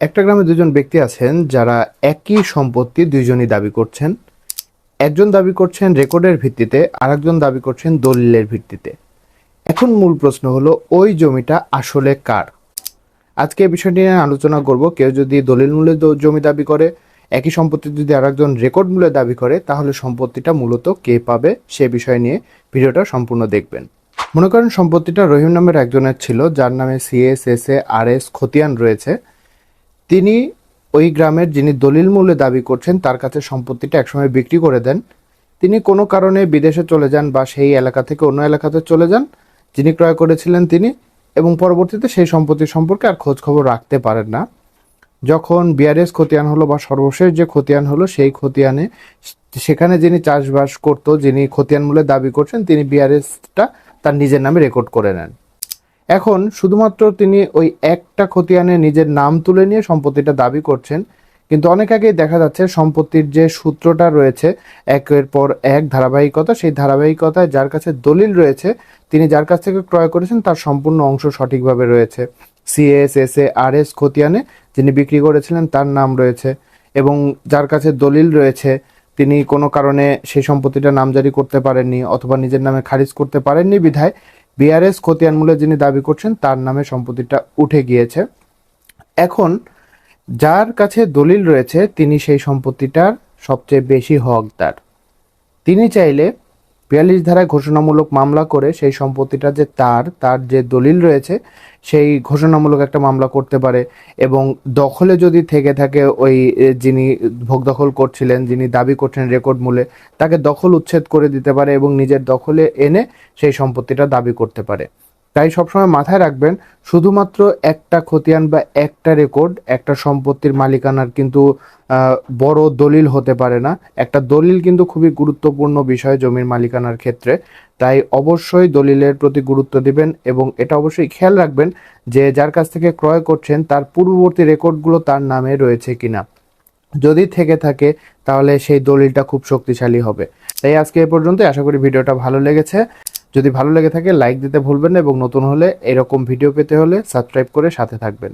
একটা গ্রামে দুজন ব্যক্তি আছেন যারা একই সম্পত্তি দুইজনই দাবি করছেন। একজন দাবি করছেন রেকর্ডের ভিত্তিতে, আরেকজন দাবি করছেন দলিলের ভিত্তিতে। এখন মূল প্রশ্ন হলো, ওই জমিটা আসলে কার? আজকে এই বিষয়টি নিয়ে আলোচনা করব। কেউ যদি দলিল মূল্যে জমি দাবি করে, একই সম্পত্তি যদি আর একজন রেকর্ড মূল্যে দাবি করে, তাহলে সম্পত্তিটা মূলত কে পাবে সে বিষয় নিয়ে ভিডিওটা সম্পূর্ণ দেখবেন। মনে করেন সম্পত্তিটা রহিম নামের একজনের ছিল, যার নামে CS S A R S খতিয়ান রয়েছে। তিনি ওই গ্রামের যিনি দলিল মূল্যে দাবি করছেন, তার কাছে সম্পত্তিটা একসময় বিক্রি করে দেন। তিনি কোনো কারণে বিদেশে চলে যান বা সেই এলাকা থেকে অন্য এলাকাতে চলে যান, যিনি ক্রয় করেছিলেন তিনি, এবং পরবর্তীতে সেই সম্পত্তি সম্পর্কে আর খোঁজ খবর রাখতে পারেন না। যখন বিআরএস খতিয়ান হলো বা সর্বশেষ যে খতিয়ান হলো, সেই খতিয়ানে সেখানে যিনি চাষবাস করতো, যিনি খতিয়ান মূল্যে দাবি করছেন, তিনি বিআরএসটা তার নিজের নামে রেকর্ড করে নেন। এখন শুধুমাত্র তিনি ওই একটা খতিয়ানে নিজের নাম তুলে নিয়ে সম্পত্তিটা দাবি করছেন, কিন্তু অনেক আগেই দেখা যাচ্ছে সম্পত্তির যে সূত্রটা রয়েছে, একের পর এক ধারাবাহিকতা, সেই ধারাবাহিকতায় যার কাছে দলিল রয়েছে, তিনি যার কাছ থেকে ক্রয় করেছেন তার সম্পূর্ণ অংশ সঠিকভাবে রয়েছে। CS S A R S খতিয়ানে যিনি বিক্রি করেছিলেন তার নাম রয়েছে এবং যার কাছে দলিল রয়েছে, তিনি কোনো কারণে সেই সম্পত্তিটা নামজারি করতে পারেননি অথবা নিজের নামে খারিজ করতে পারেননি বিধায় বিআরএস খতিয়ান মূল্যে যিনি দাবি করছেন, তার নামে সম্পত্তিটা উঠে গিয়েছে। এখন যার কাছে দলিল রয়েছে, তিনি সেই সম্পত্তিটার সবচেয়ে বেশি হকদার। তিনি চাইলে বিয়াল্লিশ ধারায় ঘোষণামূলক মামলা করে সেই সম্পত্তিটা যে তার তার যে দলিল রয়েছে, সেই ঘোষণামূলক একটা মামলা করতে পারে এবং দখলে যদি থেকে থাকে ওই যিনি ভোগ দখল করছিলেন, যিনি দাবি করছেন রেকর্ড মূলে, তাকে দখল উচ্ছেদ করে দিতে পারে এবং নিজের দখলে এনে সেই সম্পত্তিটা দাবি করতে পারে। তাই সবসময় মাথায় রাখবেন, শুধুমাত্র একটা খতিয়ান বা একটা রেকর্ড একটা সম্পত্তির মালিকানার কিন্তু বড় দলিল হতে পারে না। একটা দলিল কিন্তু খুবই গুরুত্বপূর্ণ বিষয় জমির মালিকানার ক্ষেত্রে। তাই অবশ্যই দলিলের প্রতি গুরুত্ব দিবেন এবং এটা অবশ্যই খেয়াল রাখবেন যে যার কাছ থেকে ক্রয় করছেন, তার পূর্ববর্তী রেকর্ডগুলো তার নামে রয়েছে কিনা। যদি থেকে থাকে, তাহলে সেই দলিলটা খুব শক্তিশালী হবে। তাই আজকে এ পর্যন্ত আশা করি ভিডিওটা ভালো লেগেছে। যদি ভালো লেগে থাকে লাইক দিতে ভুলবেন না এবং নতুন হলে এরকম ভিডিও পেতে হলে সাবস্ক্রাইব করে সাথে থাকবেন।